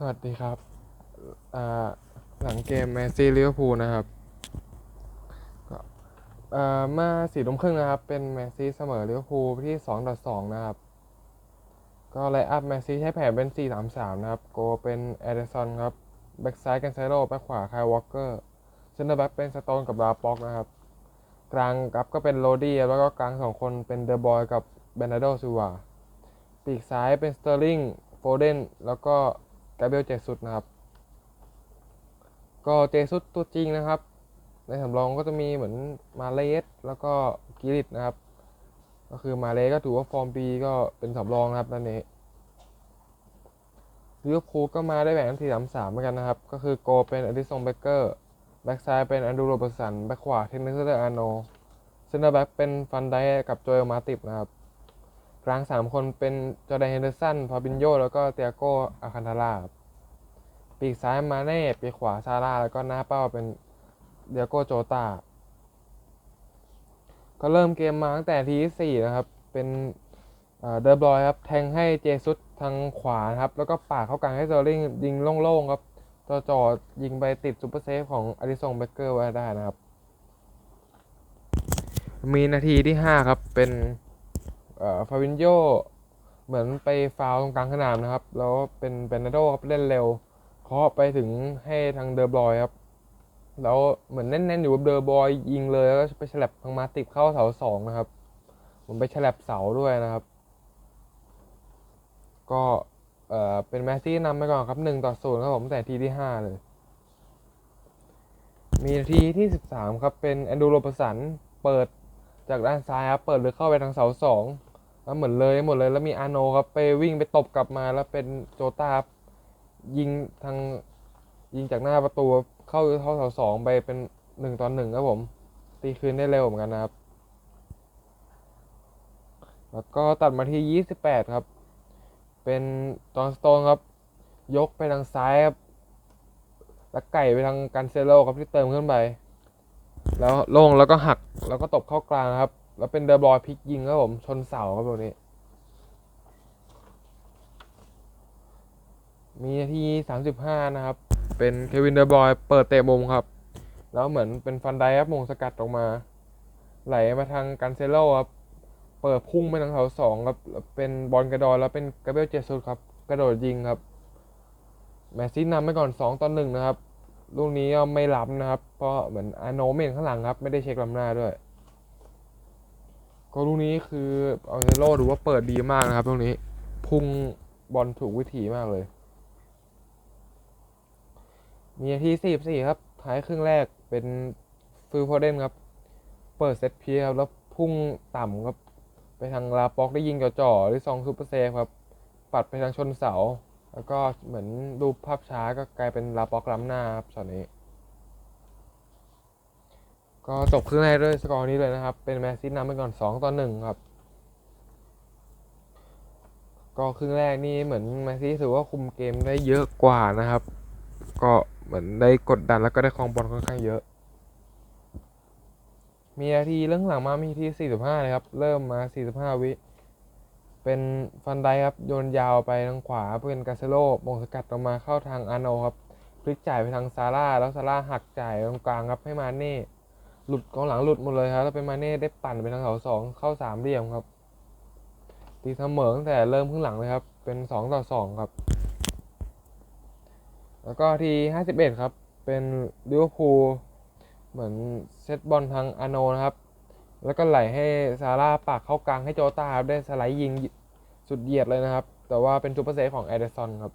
สวัสดีครับหลังเกมแมนซีลิเวอร์พูลนะครับก็อ่าเมื่อสี่ทุ่มครึ่งนะครับ เป็นแมนซีเสมอลิเวอร์พูลที่สองต่อสองนะครับ ก็ไลอัพแมนซีใช้แผนเป็น4 3 3นะครับ โกเป็นเอเดสันครับ แบ็กซ้ายกันไซโร่แบ็กขวาคายวอลเกอร์เซนเตอร์แบ็กเป็นสโตนกับลาป็อกนะครับ กลางกับก็เป็นโรดี้แล้วก็กลางสองคนเป็นเดอะบอยกับเบนนาโดซูวาปีกซ้ายเป็นสเตอร์ลิงโฟเดนแล้วก็ กาเบลเจสุดนะครับ ก็เจสุดตัวจริงนะครับ ในสำรองก็จะมีเหมือนมาเลสแล้วก็กิริตนะครับ ก็คือมาเลสก็ถือว่าฟอร์มดีก็เป็นสำรองนะครับนั่นเองลิเวอร์พูลก็มาได้แบ่งทีสามสามเหมือนกันนะครับ ก็คือโกเป็นอดิสงเบเกอร์แบ็กซ้ายเป็นอันดูโรบสันแบ็กขวาเทนนิสเตอร์อาโนเซนเตอร์แบ็กเป็นฟันไดกับโจเอลมาติบนะครับ กลางสามคนเป็นจอร์แดนเฮนเดอร์สันพาบินโย แล้วก็เตียโกอาคันทาร่าปีกซ้ายมาเน่ปีกขวาซาร่าแล้วก็หน้าเป้าเป็นเดียโกโจตาก็เริ่มเกมมาตั้งแต่ทีที่สี่นะครับ เป็นเดอร์บอยครับ แทงให้เจซุสทางขวานะครับ แล้วก็ปากเข้ากลางให้เซอร์ลิงยิงโล่งๆครับจอจอยิงไปติดซูเปอร์เซฟของอดิสงเบเกอร์ไว้ได้นะครับ มีนาทีที่ 5 ครับ เป็น ฟาวินโยเหมือนไปฟาวตรงกลางสนามนะครับ แล้วเป็นเบนนาโดครับเล่นเร็วเคาะไปถึงให้ทางเดอร์บอยครับ แล้วเหมือนแน่นๆอยู่กับเดอร์บอยยิงเลยแล้วก็ไปฉลับทางมาติดเข้าเสาสองนะครับผมไปฉลับเสาด้วยนะครับ ก็เออเป็นแมสซี่นำไปก่อนครับหนึ่งต่อศูนย์ครับผมแต่ทีที่ห้าเลย มีนาทีที่สิบสามครับเป็นแอนดูโรปสันเปิดจากด้านซ้ายครับเปิดเลยเข้าไปทางเสาสอง แล้วเหมือนเลยหมดเลยแล้วมีอาโนครับไปวิ่งไปตบกลับมาแล้วเป็นโจตาครับยิงทางยิงจากหน้าประตูเข้าเข้าเสาสองไปเป็นหนึ่งต่อหนึ่งครับผม ตีคืนได้เร็วเหมือนกันนะครับ แล้วก็ตัดมาที่ 28 ครับ เป็นจอห์นสโตนครับ ยกไปทางซ้ายครับแล้วไก่ไปทางกันเซโลครับที่เติมขึ้นไป แล้วโล่งแล้วก็หักแล้วก็ตบเข้ากลางครับ แล้วเป็นเดอร์บอยพลิกยิงครับผม ชนเสาครับตรงนี้ มีนาที35นะครับ เป็นเควินเดอร์บอยเปิดเตะมุมครับ แล้วเหมือนเป็นฟันไดครับมงสกัดออกมา ไหลมาทางกันเซโลครับเปิดพุ่งไปทางเสาสองครับ เป็นบอลกระดอนแล้วเป็นกาเบรียลเจสุสครับ กระโดดยิงครับ แมสซี่นำไปก่อน2ต่อ1นะครับ ลูกนี้ก็ไม่ล้ำนะครับ เพราะเหมือนอาโนเมนข้างหลังครับ ไม่ได้เช็คลำหน้าด้วย ก็ลูกนี้คือเอาเซโลดูว่าเปิดดีมากนะครับลูกนี้ พุ่งบอลถูกวิถีมากเลย มีนาที44ครับ ท้ายครึ่งแรกเป็นฟิลโฟเดนครับ เปิดเซตพีครับ แล้วพุ่งต่ำครับ ไปทางลาป็อกได้ยิงจ่อๆหรือซองซูเปอร์เซฟครับ ปัดไปทางชนเสา แล้วก็เหมือนดูภาพช้าก็กลายเป็นลาป็อกล้ำหน้าครับช็อตนี้ ก็จบครึ่งแรกด้วยสกอร์นี้เลยนะครับ เป็นแมนซีนำไปก่อน2ต่อ1ครับ ก็ครึ่งแรกนี่เหมือนแมนซีถือว่าคุมเกมได้เยอะกว่านะครับ ก็เหมือนได้กดดันแล้วก็ได้ครองบอลค่อนข้างเยอะ มีนาทีเรื่องหลังมามีที45เลยครับ เริ่มมา 45 วิ เป็นฟันไดครับโยนยาวไปทางขวาเพื่อนกาเซโลมงสกัดออกมาเข้าทางอาโนครับพลิกจ่ายไปทางซาร่าแล้วซาร่าหักจ่ายตรงกลางครับให้มาเน่ หลุดกองหลังหลุดหมดเลยครับแล้วเป็นมาเน่ได้ปั่นไปทางเสาสองเข้าสามเหลี่ยมครับ ตีเสมอตั้งแต่เริ่มครึ่งหลังเลยครับ เป็น2ต่อ2ครับ แล้วก็ที51ครับ เป็นลิเวอร์พูลเหมือนเซตบอลทางอโนนะครับ แล้วก็ไหลให้ซาร่าปากเข้ากลางให้โจตาครับได้สไลด์ยิงสุดเหยียดเลยนะครับ แต่ว่าเป็นซูเปอร์เซฟของเอเดซอนครับ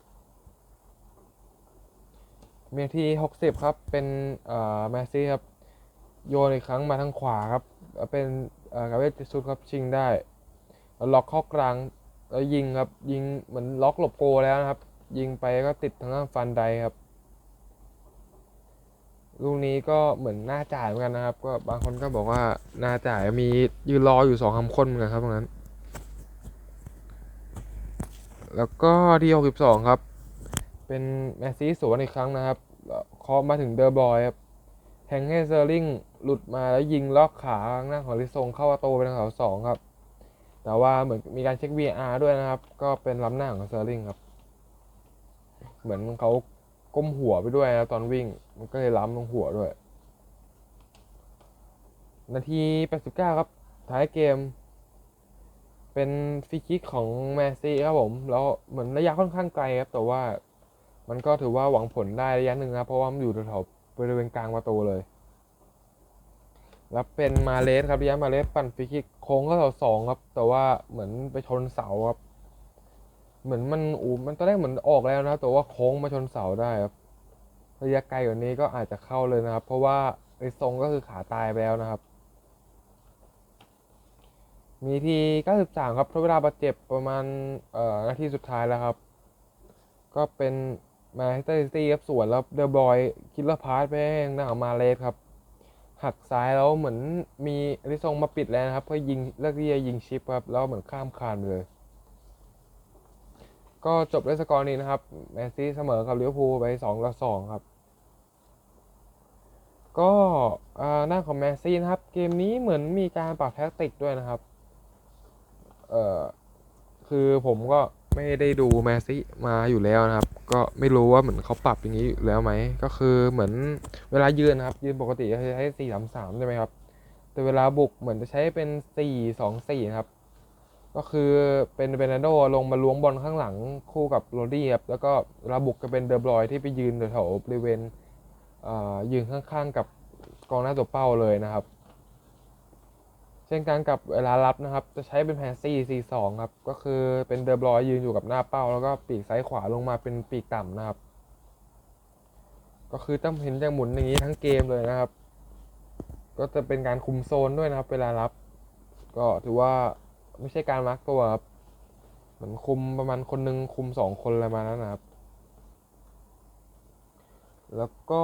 เมียที่ 60 ครับ เป็นเอ่อแมสซี่ครับ โยนอีกครั้งมาทางขวาครับ เป็นกาเวตซุดครับชิงได้ล็อกเข้ากลางแล้วยิงครับยิงเหมือนล็อกหลบโกแล้วนะครับ ยิงไปก็ติดทางด้านฟันไดครับลูกนี้ก็เหมือนหน้าจ่ายเหมือนกันนะครับ ก็บางคนก็บอกว่าหน้าจ่ายมียืนรออยู่สองคำคนเหมือนกันครับตรงนั้น แล้วก็ที่62ครับ เป็นแมสซี่สวนอีกครั้งนะครับเคาะมาถึงเดอร์บอยครับแทงให้เซอร์ลิง หลุดมาแล้วยิงลอกขาข้างหน้าของลิซงเข้าประตูไปทางเสาสองครับ แต่ว่าเหมือนมีการเช็ค VR ด้วยนะครับ ก็เป็นล้ำหน้าของเซอร์ลิงครับ เหมือนเขาก้มหัวไปด้วยนะตอนวิ่ง มันก็เลยล้ำลงหัวด้วย นาที 89 ครับ ท้ายเกม เป็นฟรีคิกของแมซี่ครับผม แล้วเหมือนระยะค่อนข้างไกลครับ แต่ว่ามันก็ถือว่าหวังผลได้ระยะหนึ่งครับเพราะว่ามันอยู่แถวบริเวณกลางประตูเลย แล้วเป็นมาเลสครับระยะมาเลสปั่นฟรีคิกโค้งก็เสาสองครับ แต่ว่าเหมือนไปชนเสาครับ เหมือนมันอูมันตอนแรกเหมือนออกแล้วนะแต่ว่าโค้งมาชนเสาได้ครับระยะไกลกว่านี้ก็อาจจะเข้าเลยนะครับ เพราะว่าไอ้ทรงก็คือขาตายไปแล้วนะครับ มีที93ครับทดเวลาบาดเจ็บประมาณเอ่อนาทีสุดท้ายแล้วครับ ก็เป็นมาสเตอร์ซิตี้ครับสวนแล้วเดอร์บอยคิดละพาสไปทางด้านของมาเลสครับ หักซ้ายแล้วเหมือนมีอริซงมาปิดแล้วนะครับเพื่อยิงเลือกที่จะยิงชิปครับแล้วเหมือนข้ามคานไปเลย ก็จบด้วยสกอร์นี้นะครับแมนซีเสมอกับลิเวอร์พูลไป2ต่อ2ครับก็อ่าหน้าของแมนซีนะครับ เกมนี้เหมือนมีการปรับแท็กติกด้วยนะครับ เอ่อคือผมก็ ไม่ได้ดูแมซีมาอยู่แล้วนะครับ ก็ไม่รู้ว่าเหมือนเขาปรับอย่างนี้แล้วไหม ก็คือเหมือนเวลายืนนะครับ ยืนปกติจะใช้สี่สามสามใช่ไหมครับ แต่เวลาบุกเหมือนจะใช้เป็นสี่สองสี่ครับ ก็คือเป็นเบรนาโดลงมาล้วงบอลข้างหลังคู่กับโรดี้ครับ แล้วก็เวลาบุกจะเป็นเดอบรอยที่ไปยืนแถวบริเวณยืนข้างๆกับกองหน้าตัวเป้าเลยนะครับ ช่นกันกับเวลารับนะครับ จะใช้เป็นแผน4 4 2ครับ ก็คือเป็นเดอบรอยยืนอยู่กับหน้าเป้า แล้วก็ปีกซ้ายขวาลงมาเป็นปีกต่ำนะครับ ก็คือต้องเห็นจะหมุนอย่างนี้ทั้งเกมเลยนะครับ ก็จะเป็นการคุมโซนด้วยนะครับ เวลารับ ก็ถือว่าไม่ใช่การมาร์กตัวครับเหมือนคุมประมาณคนหนึ่งคุมสองคนอะไรมาแล้วนะครับ แล้วก็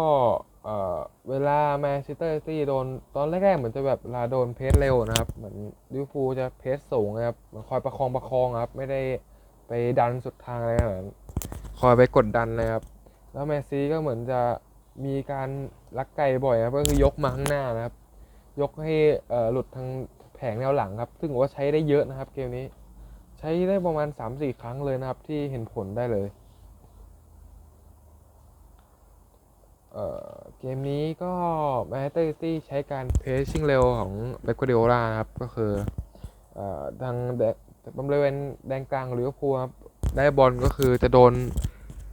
เอ่อเวลาแมนเชสเตอร์ซิตี้โดนตอนแรกๆเหมือนจะแบบลาโดนเพสเร็วนะครับ เหมือนลิเวอร์พูลจะเพสสูงนะครับมือนคอยประคองประคองครับ ไม่ได้ไปดันสุดทางอะไรขนาดนั้นคอยไปกดดันนะครับ แล้วแมนซีก็เหมือนจะมีการลักไก่บ่อยนะครับก็คือยกมาข้างหน้านะครับ ยกให้หลุดทางแผงแนวหลังครับ ซึ่งว่าใช้ได้เยอะนะครับเกมนี้ ใช้ได้ประมาณ 3-4 ครั้งเลยนะครับที่เห็นผลได้เลย เกมนี้ก็แมนเชสเตอร์ซิตี้ใช้การเพชชิ่งเร็วของเบค u เดโอลานะครับ ก็คือทางแดบริเวณแดนกลางของลิเวอร์พูครับได้บอลก็คือจะโดน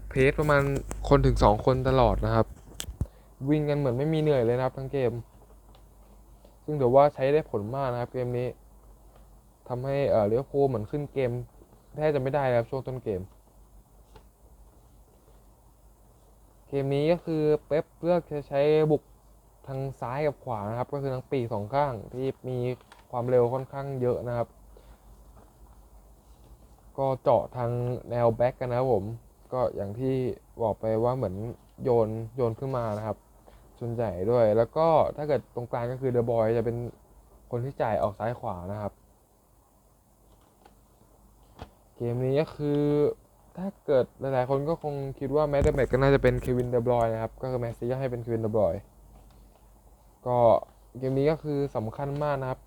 เพสประมาณคนถึง 2 คนตลอดนะครับ วิ่งกันเหมือนไม่มีเหนื่อยเลยนะครับทั้งเกม ซึ่งถือว่าใช้ได้ผลมากนะครับเกมนี้ทำให้เอ่อลิเวอร์พูลเหมือนขึ้นเกมแทบจะไม่ได้ครับช่วงต้นเกม เกมนี้ก็คือเป๊ปเลือกจะใช้บุกทางซ้ายกับขวานะครับ ก็คือทั้งปีกสองข้างที่มีความเร็วค่อนข้างเยอะนะครับ ก็เจาะทางแนวแบ็กกันนะครับผม ก็อย่างที่บอกไปว่าเหมือนโยนโยนขึ้นมานะครับส่วนใหญ่ด้วย แล้วก็ถ้าเกิดตรงกลางก็คือเดอะบอยจะเป็นคนที่จ่ายออกซ้ายขวานะครับ เกมนี้ก็คือ ถ้าเกิดหลายๆคนก็คงคิดว่าแมตต์แมตก็น่าจะเป็นเควินเดบรอยนะครับ ก็คือแมนซีก็ให้เป็นเควินเดบรอยก็เกมนี้ก็คือสำคัญมากนะครับ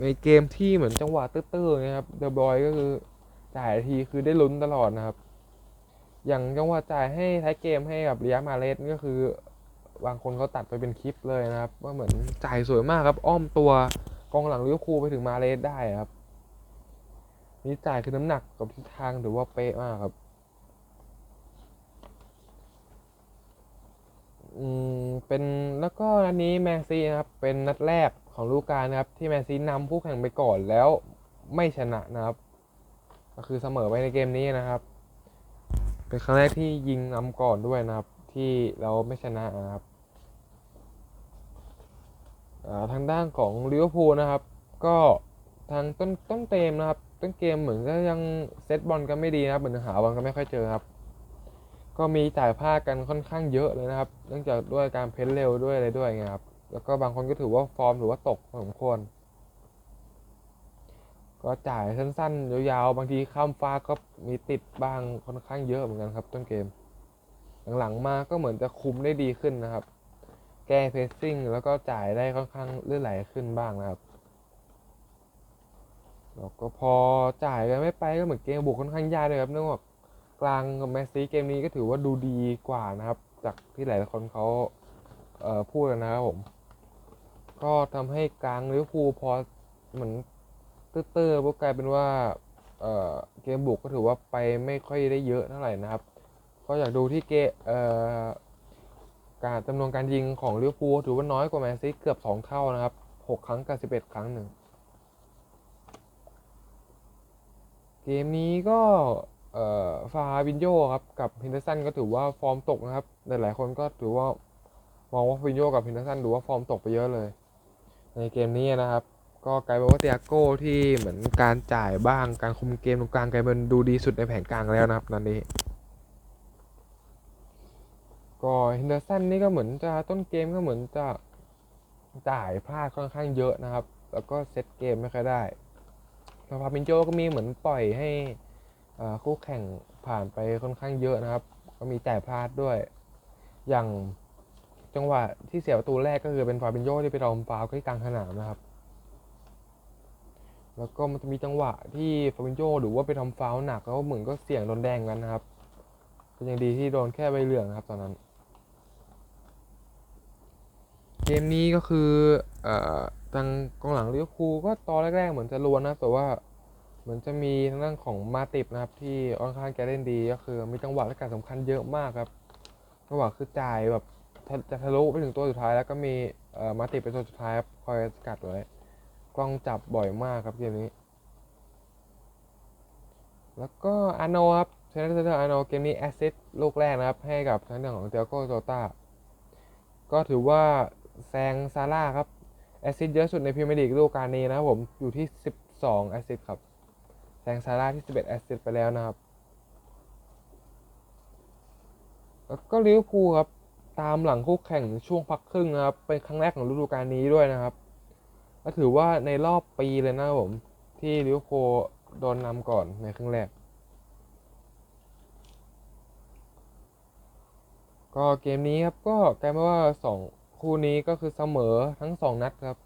ในเกมที่เหมือนจังหวะตื้อๆนะครับเดบรอยก็คือจ่ายทีคือได้ลุ้นตลอดนะครับ อย่างจังหวะจ่ายให้ท้ายเกมให้กับเรียมาเลสก็คือบางคนเขาตัดไปเป็นคลิปเลยนะครับว่าเหมือนจ่ายสวยมากครับ อ้อมตัวกองหลังลิเวอร์พูลไปถึงมาเลสได้ครับ นี่จ่ายคือน้ำหนักกับทิศทางถือว่าเป๊ะมากครับ อืม เป็นแล้วก็นัดนี้แมนซีนะครับ เป็นนัดแรกของฤดูกาลนะครับ ที่แมนซีนำผู้แข่งไปก่อนแล้วไม่ชนะนะครับ ก็คือเสมอไปในเกมนี้นะครับ เป็นครั้งแรกที่ยิงนำก่อนด้วยนะครับ ที่เราไม่ชนะนะครับทางด้านของลิเวอร์พูลนะครับ ก็ทางต้นต้นเกมนะครับ ต้นเกมเหมือนก็ยังเซตบอลกันไม่ดีนะครับเหมือนหาบอลกันไม่ค่อยเจอครับ ก็มีจ่ายพลาดกันค่อนข้างเยอะเลยนะครับ เนื่องจากด้วยการเพ้นเร็วด้วยอะไรด้วยไงครับ แล้วก็บางคนก็ถือว่าฟอร์มถือว่าตกพอสมควร ก็จ่ายสั้นๆ ยาวๆ บางทีข้ามฟ้าก็มีติดบ้างค่อนข้างเยอะเหมือนกันครับ ต้นเกม หลังๆมาก็เหมือนจะคุมได้ดีขึ้นนะครับ แก้เพสซิ่งแล้วก็จ่ายได้ค่อนข้างเลื่นไหลขึ้นบ้างนะครับ แล้วก็พอจ่ายกันไม่ไปก็เหมือนเกมบุกค่อนข้างยากเลยครับเนื่องจากกลางกับแมนซีเกมนี้ก็ถือว่าดูดีกว่านะครับ จากที่หลายๆคนเขาเพูดนะครับผม ก็ทำให้กลางลิเวอร์พูลพอเหมือนเตื้อๆพวกกลายเป็นว่าเเกมบุกก็ถือว่าไปไม่ค่อยได้เยอะเท่าไหร่นะครับ ก็อยากดูที่เกเการจำนวนการยิงของลิเวอร์พูลถือว่าน้อยกว่าแมนซีเกือบ 2 เท่านะครับ 6 ครั้งกับ 11 ครั้งหนึ่ง เกมนี้ก็ฟาบินโยครับกับฮินเดอร์สันก็ถือว่าฟอร์มตกนะครับหลายๆคนก็ถือว่ามองว่าฟาบินโยกับฮินเดอร์สันดูว่าฟอร์มตกไปเยอะเลย ในเกมนี้นะครับ ก็กลายเป็นว่าเตียโก้ที่เหมือนการจ่ายบ้างการคุมเกมตรงกลางกลายเป็นดูดีสุดในแผนกลางแล้วนะครับนันนี้ก็ฮินเดอร์สันนี่ก็เหมือนจะต้นเกมก็เหมือนจะจ่ายพลาดค่อนข้างเยอะนะครับ แล้วก็เซตเกมไม่ค่อยได้ แล้วฟาบินโจก็มีเหมือนปล่อยให้คู่แข่งผ่านไปค่อนข้างเยอะนะครับ ก็มีจ่พลาดด้วย อย่างจังหวะที่เสียประตูแรกก็คือเป็นฟาบินโยที่ไปรอมฟาวล์ที่กลางสนามนะครับ แล้วก็มันจะมีจังหวะที่ฟาบินโยหรือว่าไปทำฟาวหนักแล้วเหมือนก็เสี่ยงโดนแดงกันนะครับก็ยังดีที่โดนแค่ใบเหลืองนะครับตอนนั้น เกมนี้ก็คือเอ่อทางกองหลังลิเวอร์พูลก็ตอนแรกๆเหมือนจะรวนนะ แต่ว่าเหมือนจะมีทางด้านของมาติบนะครับ ที่ค่อนข้างแกเล่นดีก็คือมีจังหวะและการสำคัญเยอะมากครับจังหวะคือจ่ายแบบจะทะลุไปถึงตัวสุดท้ายแล้วก็มีเอ่อมาติบเป็นตัวสุดท้ายครับคอยสกัดไว้กล้องจับบ่อยมากครับเกมนี้ แล้วก็อาโนครับเชนเตอร์อาโนเกมนี้แอสซิสต์ลูกแรกนะครับ ให้กับทางด้านของเตียโกโจตาก็ถือว่า แซงซาร่าครับแอสซิสเยอะสุดในพรีเมียร์ลีกฤดูกาลนี้นะครับผมอยู่ที่ 12แอสซิสครับแซงซาร่าที่ 11แอสซิสไปแล้วนะครับแล้วก็ลิเวอร์พูลครับตามหลังคู่แข่งช่วงพักครึ่งนะครับเป็นครั้งแรกของฤดูกาลนี้ด้วยนะครับก็ถือว่าในรอบปีเลยนะครับผมที่ลิเวอร์พูลโดนนำก่อนในครึ่งแรก ก็เกมนี้ครับก็กลายเป็นว่าสอง คู่นี้ก็คือเสมอทั้งสองนัดครับ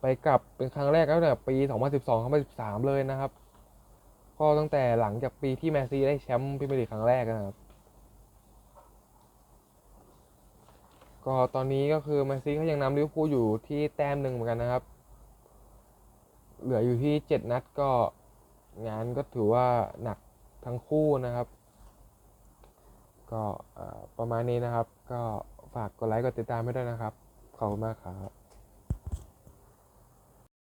ไปกลับเป็นครั้งแรกตั้งแต่ปี 2012-2013 เลยนะครับ ก็ตั้งแต่หลังจากปีที่แมซีได้แชมป์พรีเมียร์ลีกครั้งแรกนะครับ ก็ตอนนี้ก็คือแมซีเขายังนำลิเวอร์พูลอยู่ที่แต้มหนึ่งเหมือนกันนะครับ เหลืออยู่ที่ 7 นัดก็งานก็ถือว่าหนักทั้งคู่นะครับ ก็ประมาณนี้นะครับก็ ฝากกดไลค์กดติดตามให้ด้วยนะครับ ขอบคุณมากครับ